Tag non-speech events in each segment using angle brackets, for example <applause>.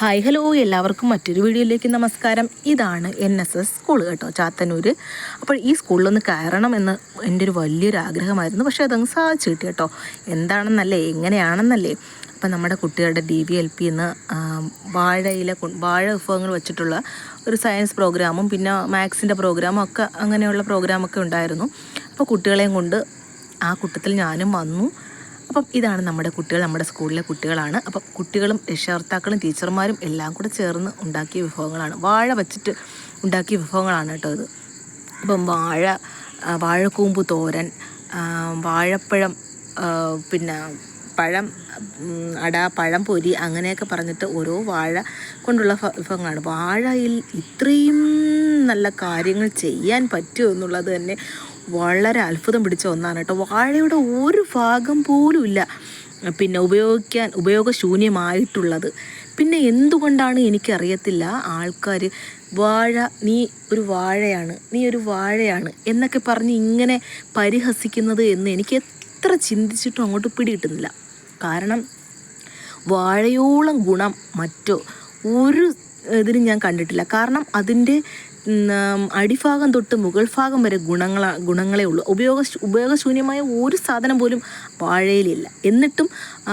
Hi hello എല്ലാവർക്കും മറ്റൊരു വീഡിയോയിലേക്ക് നമസ്കാരം. ഇതാണ് എൻ എസ് എസ് സ്കൂൾ കേട്ടോ ചാത്തന്നൂർ അപ്പോൾ ഈ സ്കൂളിലൊന്ന് കയറണം എന്ന് എന്റെ ഒരു വലിയൊരു ആഗ്രഹമായിരുന്നു. പക്ഷേ അതങ്ങ് സാധിച്ചു കിട്ടി കേട്ടോ. എന്താണെന്നല്ലേ എങ്ങനെയാണെന്നല്ലേ. അപ്പം നമ്മുടെ കുട്ടികളുടെ ഡി വി എൽ പി എന്ന് വാഴയിലെ വാഴ വിഭവങ്ങൾ വെച്ചിട്ടുള്ള ഒരു സയൻസ് പ്രോഗ്രാമും പിന്നെ മാത്സിന്റെ പ്രോഗ്രാമും ഒക്കെ അങ്ങനെയുള്ള പ്രോഗ്രാമൊക്കെ ഉണ്ടായിരുന്നു. അപ്പോൾ കുട്ടികളെയും കൊണ്ട് ആ കൂട്ടത്തിൽ ഞാനും വന്നു. അപ്പം ഇതാണ് നമ്മുടെ കുട്ടികൾ നമ്മുടെ സ്കൂളിലെ കുട്ടികളാണ്. അപ്പം കുട്ടികളും രക്ഷകർത്താക്കളും ടീച്ചർമാരും എല്ലാം കൂടെ ചേർന്ന് ഉണ്ടാക്കിയ വിഭവങ്ങളാണ്. വാഴ വച്ചിട്ട് ഉണ്ടാക്കിയ വിഭവങ്ങളാണ് കേട്ടോ ഇത്. അപ്പം വാഴ വാഴക്കൂമ്പ് തോരൻ വാഴപ്പഴം പിന്നെ പഴം അട പഴം പൊരി അങ്ങനെയൊക്കെ പറഞ്ഞിട്ട് ഓരോ വാഴ കൊണ്ടുള്ള വിഭവങ്ങളാണ്. വാഴയിൽ ഇത്രയും നല്ല കാര്യങ്ങൾ ചെയ്യാൻ പറ്റുമോ എന്നുള്ളത് തന്നെ വളരെ അത്ഭുതം പിടിച്ച ഒന്നാണ് കേട്ടോ. വാഴയുടെ ഒരു ഭാഗം പോലും ഇല്ല. പിന്നെ ഉപയോഗിക്കാൻ ഉപയോഗശൂന്യമായിട്ടുള്ളത്. പിന്നെ എന്തുകൊണ്ടാണ് എനിക്കറിയത്തില്ല. ആൾക്കാർ വാഴ നീ ഒരു വാഴയാണ് നീ ഒരു വാഴയാണ് എന്നൊക്കെ പറഞ്ഞ് ഇങ്ങനെ പരിഹസിക്കുന്നത് എന്ന് എനിക്ക് എത്ര ചിന്തിച്ചിട്ടും അങ്ങോട്ട് പിടികിട്ടുന്നില്ല. കാരണം വാഴയോളം ഗുണം മറ്റോ? ഒരു ഇതിനും ഞാൻ കണ്ടിട്ടില്ല. കാരണം അതിന്റെ അടിഭാഗം തൊട്ട് മുകൾ ഭാഗം വരെ ഗുണങ്ങള ഗുണങ്ങളേ ഉള്ളൂ. ഉപയോഗ ഉപയോഗശൂന്യമായ ഒരു സാധനം പോലും വാഴയിലില്ല. എന്നിട്ടും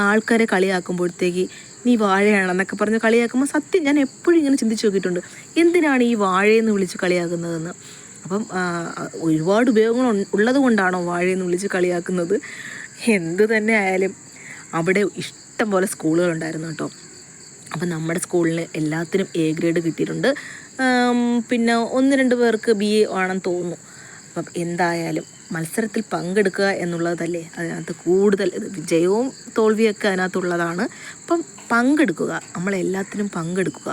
ആൾക്കാരെ കളിയാക്കുമ്പോഴത്തേക്ക് നീ വാഴയാണെന്നൊക്കെ പറഞ്ഞ് കളിയാക്കുമ്പോൾ സത്യം ഞാൻ എപ്പോഴും ഇങ്ങനെ ചിന്തിച്ച് നോക്കിയിട്ടുണ്ട്. എന്തിനാണ് ഈ വാഴയെന്ന് വിളിച്ച് കളിയാക്കുന്നതെന്ന്? അപ്പം ഒരുപാട് ഉപയോഗങ്ങൾ ഉള്ളത് കൊണ്ടാണോ വാഴയെന്ന് വിളിച്ച് കളിയാക്കുന്നത്? എന്ത് തന്നെ ആയാലും അവിടെ ഇഷ്ടം പോലെ സ്കൂളുകളുണ്ടായിരുന്നു കേട്ടോ. അപ്പം നമ്മുടെ സ്കൂളിൽ എല്ലാത്തിനും എ ഗ്രേഡ് കിട്ടിയിട്ടുണ്ട്. പിന്നെ ഒന്ന് രണ്ട് പേർക്ക് ബി എ ആണെന്ന് തോന്നുന്നു. അപ്പം എന്തായാലും മത്സരത്തിൽ പങ്കെടുക്കുക എന്നുള്ളതല്ലേ അതിനകത്ത് കൂടുതൽ വിജയവും തോൽവിയൊക്കെ അതിനകത്തുള്ളതാണ്. അപ്പം പങ്കെടുക്കുക നമ്മളെല്ലാത്തിനും പങ്കെടുക്കുക.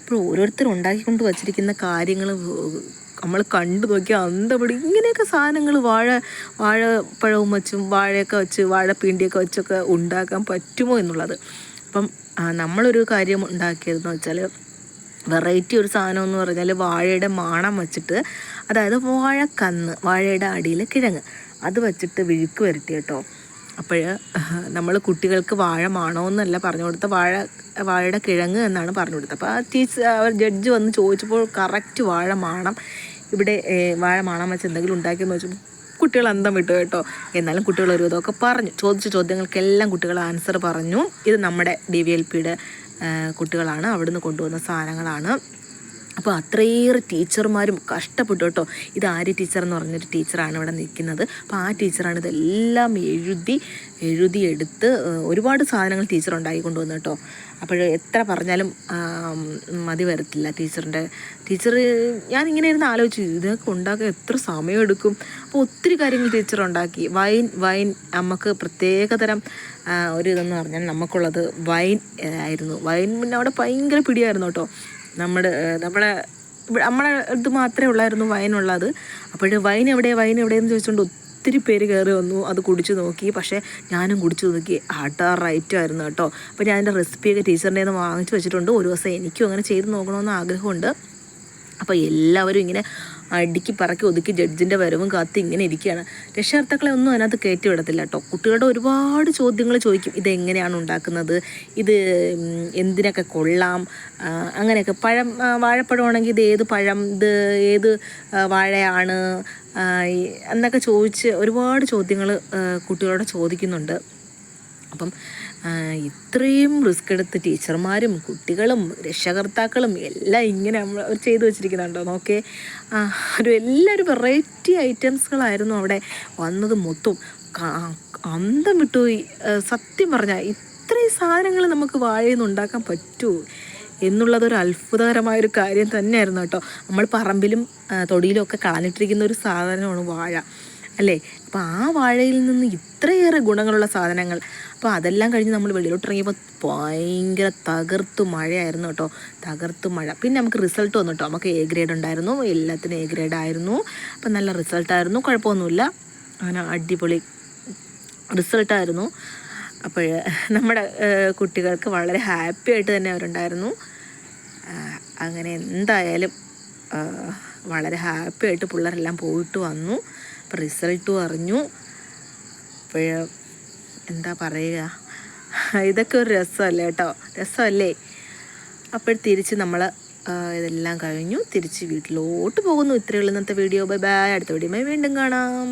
അപ്പോൾ ഓരോരുത്തരും ഉണ്ടാക്കിക്കൊണ്ട് വച്ചിരിക്കുന്ന കാര്യങ്ങൾ നമ്മൾ കണ്ടു നോക്കിയാൽ അന്തപടി ഇങ്ങനെയൊക്കെ സാധനങ്ങൾ വാഴ വാഴപ്പഴവും വച്ചും വാഴയൊക്കെ വെച്ച് വാഴപ്പിണ്ടിയൊക്കെ വെച്ചൊക്കെ ഉണ്ടാക്കാൻ പറ്റുമോ എന്നുള്ളത്. അപ്പം നമ്മളൊരു കാര്യം ഉണ്ടാക്കിയതെന്ന് വെച്ചാൽ വെറൈറ്റി ഒരു സാധനം എന്ന് പറഞ്ഞാൽ വാഴയുടെ മാണം വെച്ചിട്ട് അതായത് വാഴക്കന്ന് വാഴയുടെ അടിയിൽ കിഴങ്ങ് അത് വെച്ചിട്ട് വിഴുക്ക് വരട്ടി കേട്ടോ. അപ്പോൾ നമ്മൾ കുട്ടികൾക്ക് വാഴ മാണമെന്നല്ല പറഞ്ഞു കൊടുത്ത വാഴ വാഴയുടെ കിഴങ്ങ് എന്നാണ് പറഞ്ഞു കൊടുത്തത്. അപ്പോൾ ആ ടീച്ചർ അവർ ജഡ്ജ് വന്ന് ചോദിച്ചപ്പോൾ കറക്റ്റ് വാഴ മാണം ഇവിടെ വാഴ മാണം വെച്ച് എന്തെങ്കിലും ഉണ്ടാക്കിയെന്ന് വെച്ചപ്പോൾ കുട്ടികൾ അന്തം വിട്ടു കേട്ടോ. എന്നാലും കുട്ടികൾ ഒരു ഇതൊക്കെ പറഞ്ഞു. ചോദിച്ച ചോദ്യങ്ങൾക്കെല്ലാം കുട്ടികൾ ആൻസർ പറഞ്ഞു. ഇത് നമ്മുടെ ഡി വി എൽ പിയുടെ കുട്ടികളാണ്. അവിടുന്ന് കൊണ്ടുവന്ന സാധനങ്ങളാണ്. അപ്പോൾ അത്രയേറെ ടീച്ചർമാരും കഷ്ടപ്പെട്ടു കേട്ടോ. ഇത് ആര്യ ടീച്ചർ എന്ന് പറഞ്ഞൊരു ടീച്ചറാണ് ഇവിടെ നിൽക്കുന്നത്. അപ്പോൾ ആ ടീച്ചറാണ് ഇതെല്ലാം എഴുതി എഴുതിയെടുത്ത് ഒരുപാട് സാധനങ്ങൾ ടീച്ചർ ഉണ്ടാക്കി കൊണ്ടുവന്നു കേട്ടോ. അപ്പോൾ എത്ര പറഞ്ഞാലും മതി വരത്തില്ല ടീച്ചറിന്റെ. ടീച്ചർ ഞാൻ ഇങ്ങനെ ഇരുന്ന് ആലോചിച്ചു ഇതൊക്കെ ഉണ്ടാക്കാൻ എത്ര സമയമെടുക്കും. അപ്പോൾ ഒത്തിരി കാര്യങ്ങൾ ടീച്ചർ ഉണ്ടാക്കി. വൈൻ വൈൻ നമുക്ക് പ്രത്യേകതരം ഒരു ഇതെന്ന് പറഞ്ഞാൽ നമുക്കുള്ളത് വൈൻ ആയിരുന്നു. വൈൻ പിന്നെ അവിടെ ഭയങ്കര പിടിയായിരുന്നു കേട്ടോ. നമ്മുടെ നമ്മളെ നമ്മളെ ഇത് മാത്രമേ ഉള്ളായിരുന്നു വൈനുള്ളത്. അപ്പോൾ വൈൻ എവിടെ വൈൻ എവിടെയെന്ന് ചോദിച്ചുകൊണ്ട് ഒത്തിരി പേര് കയറി വന്നു അത് കുടിച്ചു നോക്കി. പക്ഷേ ഞാനും കുടിച്ചു നോക്കി. ആട്ടാ റൈറ്റ് ആയിരുന്നു കേട്ടോ. അപ്പോൾ ഞാൻ അതിന്റെ റെസിപ്പിയൊക്കെ ടീച്ചറിന്റെ നിന്ന് വാങ്ങിച്ചു വെച്ചിട്ടുണ്ട്. ഒരു ദിവസം എനിക്കും അങ്ങനെ ചെയ്ത് നോക്കണമെന്ന് ആഗ്രഹമുണ്ട്. അപ്പോൾ എല്ലാവരും ഇങ്ങനെ അടുക്കി പറക്കി ഒതുക്കി ജഡ്ജിന്റെ വരവും കാത്ത് ഇങ്ങനെ ഇരിക്കുകയാണ്. രക്ഷകർത്താക്കളെ ഒന്നും അതിനകത്ത് കയറ്റി വിടത്തില്ല കേട്ടോ കുട്ടികളുടെ ഒരുപാട് ചോദ്യങ്ങൾ ചോദിക്കും. ഇതെങ്ങനെയാണ് ഉണ്ടാക്കുന്നത്? ഇത് എന്തിനൊക്കെ കൊള്ളാം? അങ്ങനെയൊക്കെ. പഴം വാഴപ്പഴമാണെങ്കിൽ ഇത് ഏത് പഴം? ഇത് ഏത് വാഴയാണ്? എന്നൊക്കെ ചോദിച്ച് ഒരുപാട് ചോദ്യങ്ങൾ കുട്ടികളോട് ചോദിക്കുന്നുണ്ട്. അപ്പം ഇത്രയും റിസ്ക് എടുത്ത് ടീച്ചർമാരും കുട്ടികളും രക്ഷകർത്താക്കളും എല്ലാം ഇങ്ങനെ നമ്മൾ ചെയ്തു വെച്ചിരിക്കുന്നുണ്ടോ? നോക്കേ. ഒരു എല്ലാവരും വെറൈറ്റി ഐറ്റംസുകളായിരുന്നു അവിടെ വന്നത് മൊത്തം. അന്തം വിട്ടുപോയി. സത്യം പറഞ്ഞാൽ ഇത്രയും സാധനങ്ങൾ നമുക്ക് വാഴയിൽ നിന്ന് ഉണ്ടാക്കാൻ പറ്റുമോ എന്നുള്ളതൊരു അത്ഭുതകരമായൊരു കാര്യം തന്നെയായിരുന്നു കേട്ടോ. നമ്മൾ പറമ്പിലും തൊടിയിലും ഒക്കെ കളഞ്ഞിട്ടിരിക്കുന്ന ഒരു സാധനമാണ് വാഴ. അല്ലേ? അപ്പോൾ ആ വാഴയിൽ നിന്ന് ഇത്രയേറെ ഗുണങ്ങളുള്ള സാധനങ്ങൾ. അപ്പോൾ അതെല്ലാം കഴിഞ്ഞ് നമ്മൾ വെളിയിലോട്ട് ഇറങ്ങിയപ്പോൾ ഭയങ്കര തകർത്തു മഴയായിരുന്നു കേട്ടോ. തകർത്തു മഴ. പിന്നെ നമുക്ക് റിസൾട്ട് വന്നു കേട്ടോ. നമുക്ക് എ ഗ്രേഡ് ഉണ്ടായിരുന്നു. എല്ലാത്തിനും എ ഗ്രേഡ് ആയിരുന്നു. അപ്പം നല്ല റിസൾട്ടായിരുന്നു കുഴപ്പമൊന്നുമില്ല. അങ്ങനെ അടിപൊളി റിസൾട്ടായിരുന്നു അപ്പോൾ നമ്മുടെ കുട്ടികൾക്ക് വളരെ ഹാപ്പി ആയിട്ട് തന്നെ അവരുണ്ടായിരുന്നു. അങ്ങനെ എന്തായാലും വളരെ ഹാപ്പി ആയിട്ട് പിള്ളേരെല്ലാം പോയിട്ട് വന്നു. അപ്പോൾ റിസൾട്ടും അറിഞ്ഞു. എന്താ പറയുക? <laughs> ഇതൊക്കെ ഒരു രസമല്ലേ കേട്ടോ? രസമല്ലേ? അപ്പോൾ തിരിച്ച് നമ്മൾ ഇതെല്ലാം കഴിഞ്ഞു. തിരിച്ച് വീട്ടിലോട്ട് പോകുന്നു. ഇത്രയുള്ള ഇന്നത്തെ വീഡിയോ. Bye bye. അടുത്ത വീഡിയോ വീണ്ടും കാണാം.